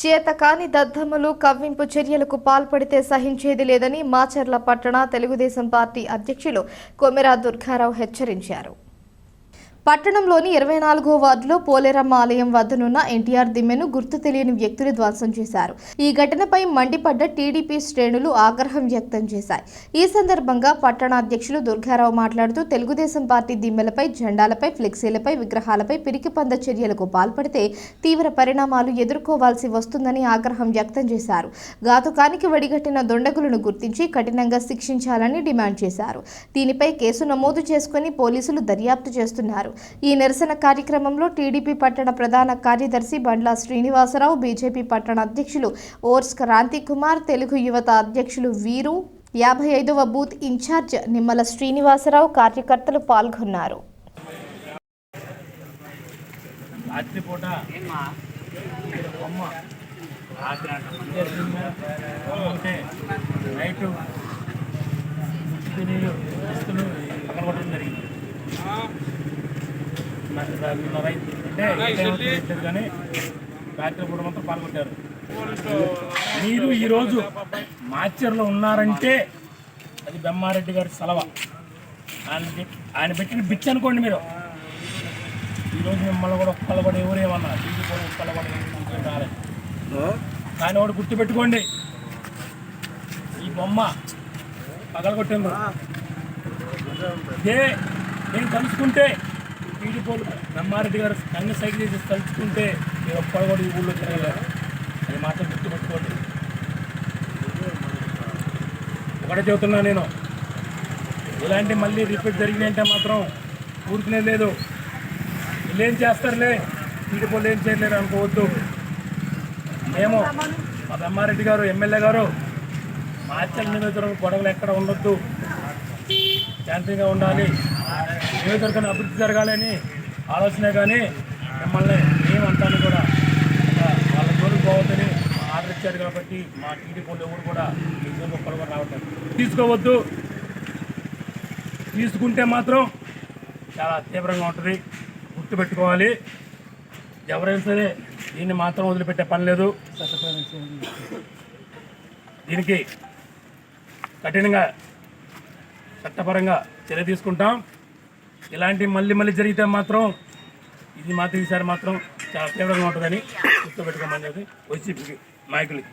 చేతకాని దద్దమ్మలు కవ్వింపు చర్యలకు పాల్పడితే సహించేది లేదని మాచర్ల పట్టణ తెలుగుదేశం పార్టీ అధ్యక్షులు కొమెరా దుర్గారావు హెచ్చరించారు. పట్టణంలోని ఇరవై నాలుగో వార్డులో పోలేరమ్మ ఆలయం వద్దనున్న ఎన్టీఆర్ దిమ్మెను గుర్తు తెలియని వ్యక్తులు ధ్వంసం చేశారు. ఈ ఘటనపై మండిపడ్డ టీడీపీ శ్రేణులు ఆగ్రహం వ్యక్తం చేశాయి. ఈ సందర్భంగా పట్టణ అధ్యక్షులు దుర్గారావు మాట్లాడుతూ తెలుగుదేశం పార్టీ దిమ్మెలపై జెండాలపై ఫ్లెక్సీలపై విగ్రహాలపై పిరికిపంద చర్యలకు పాల్పడితే తీవ్ర పరిణామాలు ఎదుర్కోవాల్సి వస్తుందని ఆగ్రహం వ్యక్తం చేశారు. ఘాతుకానికి వడిగట్టిన దొండగులను గుర్తించి కఠినంగా శిక్షించాలని డిమాండ్ చేశారు. దీనిపై కేసు నమోదు చేసుకుని పోలీసులు దర్యాప్తు చేస్తున్నారు. ఈ నిరసన కార్యక్రమంలో టీడీపీ పట్టణ ప్రధాన కార్యదర్శి బండ్ల శ్రీనివాసరావు బీజేపీ పట్టణ అధ్యక్షులు ఓర్స్ క్రాంతి కుమార్ తెలుగు యువత అధ్యక్షులు వీరు యాభై ఐదవ బూత్ ఇన్ఛార్జ్ నిమ్మల శ్రీనివాసరావు కార్యకర్తలు పాల్గొన్నారు. రాత్రిపూట బొమ్మ రాత్రి అంటే బొమ్మ ఉంటే నైట్ తిని వస్తువులు పక్కన కొట్టడం జరిగింది నాకు రా- నిన్న రైతు అంటే ఏ టైం అవుతుందో తెలియదు కానీ మొత్తం పాల్గొట్టారు. మీరు ఈరోజు మాచర్లో ఉన్నారంటే అది బెమ్మారెడ్డి గారి సలవ. ఆయన ఆయన పెట్టిన బిచ్ అనుకోండి మీరు. ఈరోజు మిమ్మల్ని కూడా ఒక్కలబడి ఎవరేమన్నా టీవీ కూడా ఏం రాలేదు. కానీ ఒకటి గుర్తుపెట్టుకోండి. ఈ బొమ్మ పగలగొట్టింది. ఇదే నేను కలుసుకుంటే టీడీ పోలు బ్రహ్మారెడ్డి గారు కన్ను సైకిల్ చేసి తలుచుకుంటే మీరు ఒక్కడు కూడా ఈ ఊళ్ళో తిరగలేరు. అది మాత్రం గుర్తుపెట్టుకోండి. ఒకటే చెబుతున్నా నేను. ఇలాంటి మళ్ళీ రిపీట్ జరిగినాయంటే మాత్రం ఊరుకునే లేదు. వీళ్ళేం ఏం చేస్తారులే? టీడీపీలు ఏం చేయలేరు అనుకోవద్దు. మేము మా బ్రహ్మారెడ్డి గారు ఎమ్మెల్యే గారు మార్చల నిమిత్తం గొడవలు ఎక్కడ ఉండొద్దు. శాంతిగా ఉండాలి. నియోజకవర్గం అభివృద్ధి జరగాలని ఆలోచనే కానీ మిమ్మల్ని మేమంతాను కూడా వాళ్ళ జోలికి పోవద్దని మా ఆర్డర్ ఇచ్చారు కాబట్టి మా టీడీ టీడీపీలు ఎవరు కూడా మీ జోలికి ఒక్కరు రావట్లేదు. తీసుకోవద్దు. తీసుకుంటే మాత్రం చాలా తీవ్రంగా ఉంటుంది. గుర్తుపెట్టుకోవాలి. ఎవరైనా సరే దీన్ని మాత్రం వదిలిపెట్టే పని లేదు. దీనికి కఠినంగా చట్టపరంగా చర్య తీసుకుంటాం. ఇలాంటి మళ్ళీ మళ్ళీ జరిగితే మాత్రం ఇది మాత్రం ఈసారి మాత్రం చాలా తీవ్రంగా ఉంటుందని గుర్తుపెట్టుకోమని చెప్పి వైసీపీకి నాయకులకి